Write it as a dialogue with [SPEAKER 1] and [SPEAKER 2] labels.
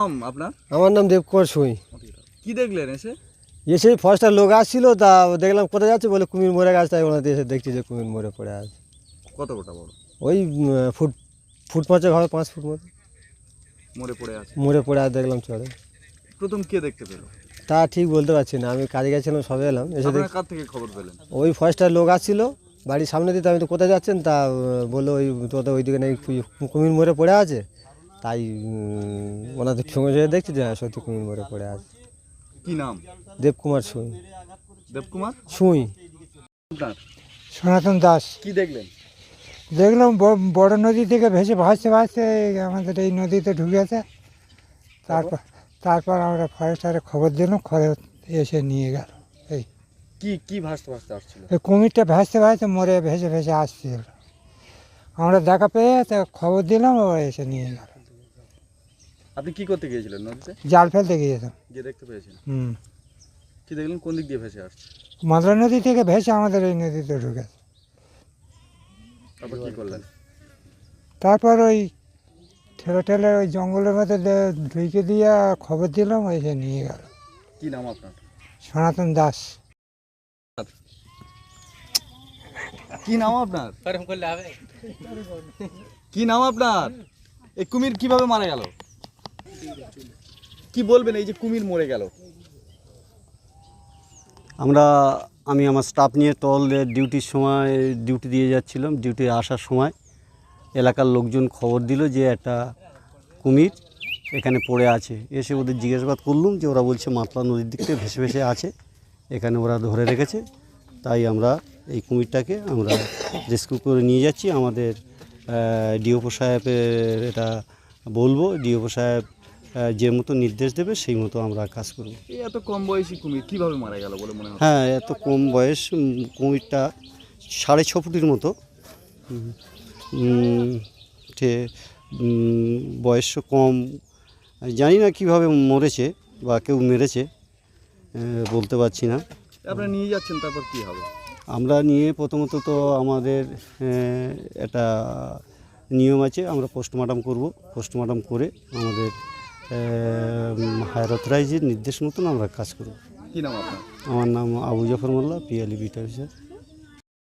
[SPEAKER 1] নাম আপনার?
[SPEAKER 2] আমার নাম দেবকুমার সুই।
[SPEAKER 1] কি দেখলেন এসে?
[SPEAKER 2] এসেই ফার্স্টটা লোক আসছিল তা দেখলাম কোথায় যাচ্ছে বলে কুমির মরে গেছে তাই ওনাদের এসে দেখছি যে কুমির মরে পড়ে আছে।
[SPEAKER 1] কত কটা বড়?
[SPEAKER 2] ওই ফুট ফুট পাঁচেক হবে পাঁচ ফুট মতো।
[SPEAKER 1] মরে পড়ে আছে।
[SPEAKER 2] মরে পড়ে আছে দেখলাম চড়ে
[SPEAKER 1] প্রথম কে দেখতে পেল?
[SPEAKER 2] তা ঠিক বলতে পারছি না আমি কাজে গেছিলাম সবে এলাম এসে দেখ
[SPEAKER 1] কার থেকে খবর পেলেন?
[SPEAKER 2] ওই ফার্স্টটা লোক আসছিল বাড়ির সামনে দিতে আমি তো কোথায় যাচ্ছেন তা বলল ওই তো ওইদিকে নাকি কুমির মরে পড়ে আছে। তাই ওনাদের সঙ্গে সঙ্গে দেখছি যে হ্যাঁ সত্যি কুমির মরে পড়ে আছে
[SPEAKER 1] কি নাম?
[SPEAKER 2] দেবকুমার সুই।
[SPEAKER 1] দেবকুমার?
[SPEAKER 2] সুই।
[SPEAKER 3] সনাতন দাস।
[SPEAKER 1] কি দেখলেন?
[SPEAKER 3] দেখলাম বড় নদী থেকে ভেসে ভাসতে ভাসতে আমাদের এই নদীতে ঢুকেছে তারপর তারপর আমরা ফরেস্টারে খবর দিলাম খবর এসে নিয়ে গেল। এই।
[SPEAKER 1] কি কি ভাসতে ভাসতে আসছিল?
[SPEAKER 3] এই কুমিরটা ভাসতে ভাসতে মরে ভেসে ভেসে আসছিল। আমরা দেখা পেয়ে তা খবর দিলাম ও এসে নিয়ে গেল।
[SPEAKER 1] আপনি কি করতে গিয়েছিলেন নদীতে?
[SPEAKER 3] জাল ফেলতে গিয়েছিলাম।
[SPEAKER 1] গিয়ে দেখতে পেয়েছেন
[SPEAKER 3] হুম।
[SPEAKER 1] কি দেখলেন? কোন দিক দিয়ে ভেসে আসছে?
[SPEAKER 3] মাদ্রা নদী থেকে ভেসে আমাদের এই নদীতে ঢুকেছে
[SPEAKER 1] তারপর কি করলেন?
[SPEAKER 3] তারপর ওই ঠেলে ঠেলে ওই জঙ্গলের মধ্যে ঢুকে দিয়ে খবর দিলাম ও এসে নিয়ে গেল।
[SPEAKER 1] কি নাম আপনার?
[SPEAKER 3] সনাতন দাস।
[SPEAKER 1] কি নাম আপনার? কি নাম আপনার? এই কুমির কীভাবে মারা গেল? কি বলবেন এই যে কুমির মরে গেল?
[SPEAKER 4] আমরা, আমি আমার স্টাফ নিয়ে টহলের ডিউটির সময় ডিউটি দিয়ে যাচ্ছিলাম। ডিউটি আসার সময় এলাকার লোকজন খবর দিল যে একটা কুমির এখানে পড়ে আছে। এসে ওদের জিজ্ঞাসাবাদ করলুম যে ওরা বলছে মাতলা নদীর দিক থেকে ভেসে ভেসে আছে। এখানে ওরা ধরে রেখেছে। তাই আমরা এই কুমিরটাকে আমরা রেস্কিউ করে নিয়ে যাচ্ছি। আমাদের ডিওপো সাহেবের এটা বলব। ডিওপো সাহেব যে মতো নির্দেশ দেবে সেই মতো আমরা কাজ করব।
[SPEAKER 1] এত কম বয়সী কুমির কীভাবে মারা গেল বলে মনে হয়
[SPEAKER 4] হ্যাঁ এত কম বয়স কুমিরটা সাড়ে ছ ফুটির মতো। সে বয়স কম জানি না কীভাবে মরেছে বা কেউ মেরেছে বলতে পারছি না।
[SPEAKER 1] আপনারা নিয়ে যাচ্ছেন তারপর কি হবে?
[SPEAKER 4] আমরা নিয়ে প্রথমত তো আমাদের একটা নিয়ম আছে আমরা পোস্টমর্টম করব। পোস্টমর্টম করে আমাদের হায়ার অথরাইজের নির্দেশ মতন আমরা কাজ করব।
[SPEAKER 1] কি নাম আপনার?
[SPEAKER 4] আমার নাম আবু জাফর মোল্লা পিয়ালি বিট অফিসার।